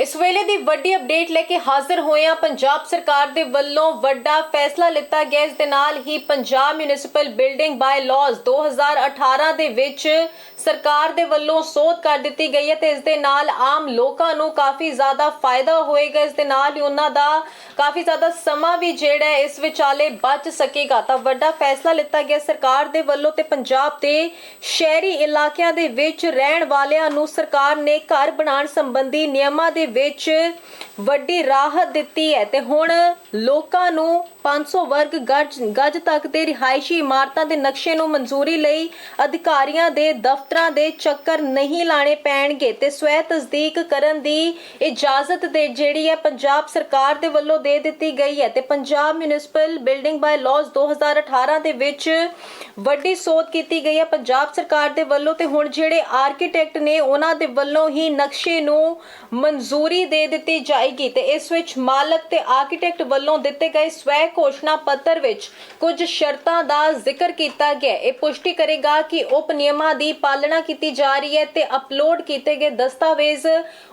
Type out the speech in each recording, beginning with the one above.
ਇਸ ਵੇਲੇ ਦੀ ਵੱਡੀ ਅਪਡੇਟ ਲੈ ਕੇ ਹਾਜ਼ਰ ਹੋਏ ਹਾਂ। ਪੰਜਾਬ ਸਰਕਾਰ ਦੇ ਵੱਲੋਂ ਵੱਡਾ ਫੈਸਲਾ ਲਿੱਤਾ ਗਿਆ। ਇਸ ਦੇ ਨਾਲ ਹੀ Punjab municipal building by laws 2018 ਦੇ ਵਿੱਚ ਸਰਕਾਰ ਦੇ ਵੱਲੋਂ ਸੋਧ ਕਰ ਦਿੱਤੀ ਗਈ ਹੈ ਤੇ ਇਸ ਦੇ ਨਾਲ ਆਮ ਲੋਕਾਂ ਨੂੰ ਕਾਫੀ ਜ਼ਿਆਦਾ ਫਾਇਦਾ ਹੋਏਗਾ। ਇਸ ਦੇ ਨਾਲ ਹੀ ਉਹਨਾਂ ਦਾ ਕਾਫੀ ਜ਼ਿਆਦਾ ਸਮਾਂ ਵੀ ਜਿਹੜਾ ਹੈ, ਇਸ ਵਿਚਾਲੇ ਬਚ ਸਕੇਗਾ। ਤਾਂ ਵੱਡਾ ਫੈਸਲਾ ਲਿੱਤਾ ਗਿਆ ਸਰਕਾਰ ਦੇ ਵੱਲੋਂ ਤੇ ਪੰਜਾਬ ਦੇ ਸ਼ਹਿਰੀ ਇਲਾਕਿਆਂ ਦੇ ਵਿੱਚ ਰਹਿਣ ਵਾਲਿਆਂ ਨੂੰ ਸਰਕਾਰ ਨੇ ਘਰ ਬਣਾਉਣ ਸੰਬੰਧੀ ਨਿਯਮਾਂ ਦੇ ਵਿੱਚ ਵੱਡੀ ਰਾਹਤ ਦਿੱਤੀ ਹੈ ਤੇ ਹੁਣ ਲੋਕਾਂ ਨੂੰ 500 ਵਰਗ ਗਜ ਗਜ ਤੱਕ ਦੇ ਰਿਹਾਇਸ਼ੀ ਇਮਾਰਤਾਂ ਦੇ ਨਕਸ਼ੇ ਨੂੰ ਮਨਜ਼ੂਰੀ ਲਈ ਅਧਿਕਾਰੀਆਂ ਦੇ ਦਫ਼ਤਰਾਂ ਦੇ ਚੱਕਰ ਨਹੀਂ ਲਾਣੇ ਪੈਣਗੇ ਤੇ ਸਵੈ ਤਸਦੀਕ ਕਰਨ ਦੀ ਇਜਾਜ਼ਤ ਦੇ ਜਿਹੜੀ ਹੈ ਪੰਜਾਬ ਸਰਕਾਰ ਦੇ ਵੱਲੋਂ ਦੇ ਦਿੱਤੀ ਗਈ ਹੈ ਤੇ Punjab municipal building by laws 2018 ਦੇ ਵਿੱਚ ਵੱਡੀ ਸੋਧ ਕੀਤੀ ਗਈ ਹੈ ਪੰਜਾਬ ਸਰਕਾਰ ਦੇ ਵੱਲੋਂ ਤੇ ਹੁਣ ਜਿਹੜੇ ਆਰਕੀਟੈਕਟ ਨੇ ਉਹਨਾਂ ਦੇ ਵੱਲੋਂ ਹੀ ਨਕਸ਼ੇ ਨੂੰ ਮਨਜ਼ੂਰੀ ਦੇ ਦਿੱਤੀ ਜਾਏਗੀ ਤੇ ਇਸ ਵਿੱਚ ਮਾਲਕ ਤੇ ਆਰਕੀਟੈਕਟ ਵੱਲੋਂ ਦਿੱਤੇ ਗਏ ਸਵੈ ਘੋਸ਼ਣਾ ਪੱਤਰ ਵਿੱਚ ਕੁਝ ਸ਼ਰਤਾਂ ਦਾ ਜ਼ਿਕਰ ਕੀਤਾ ਗਿਆ। ਇਹ ਪੁਸ਼ਟੀ ਕਰੇਗਾ ਕਿ ਉਪ ਨਿਯਮਾਂ ਦੀ ਪਾਲਣਾ ਕੀਤੀ ਜਾ ਰਹੀ ਹੈ ਤੇ ਅਪਲੋਡ ਕੀਤੇ ਗਏ ਦਸਤਾਵੇਜ਼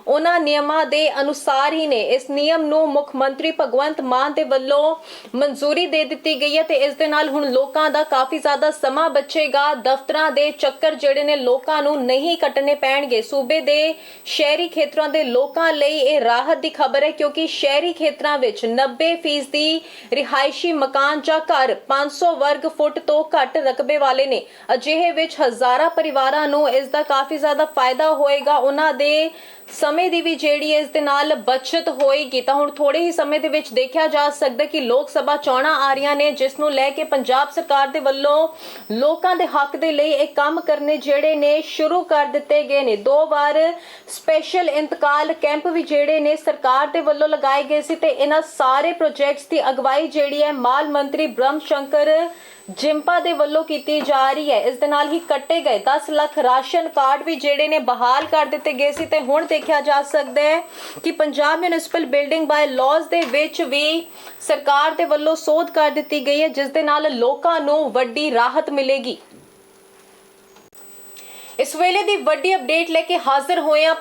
ਉਹਨਾਂ ਨਿਯਮਾਂ ਦੇ ਅਨੁਸਾਰ ਹੀ ਨੇ। ਇਸ ਨਿਯਮ ਨੂੰ ਮੁੱਖ ਮੰਤਰੀ ਭਗਵੰਤ ਮਾਨ ਦੇ ਵੱਲੋਂ ਮਨਜ਼ੂਰੀ ਦੇ ਦਿੱਤੀ ਗਈ ਹੈ ਤੇ ਇਸ ਦੇ ਨਾਲ ਹੁਣ ਲੋਕਾਂ ਦਾ ਕਾਫੀ ਜ਼ਿਆਦਾ ਸਮਾਂ ਬਚੇਗਾ। ਦਫ਼ਤਰਾਂ ਦੇ ਚੱਕਰ ਜਿਹੜੇ ਨੇ ਲੋਕਾਂ ਨੂੰ ਨਹੀਂ ਕੱਟਣੇ ਪੈਣਗੇ। ਸੂਬੇ ਦੇ ਸ਼ਹਿਰੀ ਖੇਤਰਾਂ ਦੇ ਲੋਕਾਂ ਲਈ ਇਹ ਰਾਹਤ ਦੀ ਖਬਰ ਹੈ, ਕਿਉਂਕਿ ਸ਼ਹਿਰੀ ਖੇਤਰਾਂ ਵਿੱਚ 90% ਦੀ ਰਿਹਾਇਸ਼ੀ ਮਕਾਨ ਜਾਂ ਘਰ 500 ਵਰਗ ਫੁੱਟ ਤੋਂ ਘੱਟ ਰਕਬੇ ਵਾਲੇ ਨੇ। ਅਜਿਹੇ ਵਿੱਚ ਹਜ਼ਾਰਾਂ ਪਰਿਵਾਰਾਂ ਨੂੰ ਇਸ ਦਾ ਕਾਫੀ ਜ਼ਿਆਦਾ ਫਾਇਦਾ ਹੋਏਗਾ। ਉਹਨਾਂ ਦੇ ਸਮੇਂ ਦੀ ਵੀ ਜਿਹੜੀ ਹੈ ਇਸ ਦੇ ਨਾਲ ਬਚਤ ਹੋਏਗੀ, ਤਾਂ ਹੁਣ ਥੋੜੇ ਹੀ ਸਮੇਂ ਦੇ ਵਿੱਚ ਦੇਖਿਆ ਜਾ ਸਕਦਾ ਕਿ ਲੋਕ ਸਭਾ ਚੋਣਾਂ ਆ ਰਹੀਆਂ ਨੇ, ਜਿਸ ਨੂੰ ਲੈ ਕੇ ਪੰਜਾਬ ਸਰਕਾਰ ਦੇ ਵੱਲੋਂ ਲੋਕਾਂ ਦੇ ਹੱਕ ਦੇ ਲਈ ਇਹ ਕੰਮ ਕਰਨੇ ਜਿਹੜੇ ਨੇ ਸ਼ੁਰੂ ਕਰ ਦਿੱਤੇ ਗਏ ਨੇ। ਦੋ ਵਾਰ ਸਪੈਸ਼ਲ ਇੰਤਕਾਲ ਕੈਂਪ ਵੀ ਜਿਹੜੇ ਨੇ ਸਰਕਾਰ ਦੇ ਵੱਲੋਂ ਲਗਾਏ ਗਏ ਸੀ ਤੇ ਇਹਨਾਂ ਸਾਰੇ ਪ੍ਰੋਜੈਕਟਸ ਦੀ ਅਗਵਾਈ ਜਿਹੜੀ ਹੈ ਮਾਲ ਮੰਤਰੀ ਬ੍ਰਹਮ ਸ਼ੰਕਰ ਜਿੰਪਾ ਦੇ ਵੱਲੋਂ ਕੀਤੀ ਜਾ ਰਹੀ ਹੈ। ਇਸ ਦੇ ਨਾਲ ਹੀ ਕੱਟੇ ਗਏ 10 ਲੱਖ ਰਾਸ਼ਨ ਕਾਰਡ ਵੀ ਜਿਹੜੇ ਨੇ ਬਹਾਲ ਕਰ ਦਿੱਤੇ ਗਏ ਸੀ ਤੇ ਹੁਣ ਦੇਖਿਆ ਜਾ ਸਕਦਾ ਹੈ ਕਿ Punjab municipal building by laws ਦੇ ਵਿੱਚ ਵੀ ਸਰਕਾਰ ਦੇ ਵੱਲੋਂ ਸੋਧ ਕਰ ਦਿੱਤੀ ਗਈ ਹੈ, ਜਿਸ ਦੇ ਨਾਲ ਲੋਕਾਂ ਨੂੰ ਵੱਡੀ ਰਾਹਤ ਮਿਲੇਗੀ। ਇਸ ਵੇਲੇ ਦੀ ਵੱਡੀ ਅਪਡੇਟ ਲੈ ਕੇ ਹਾਜ਼ਰ ਹੋਏ ਹਾਂ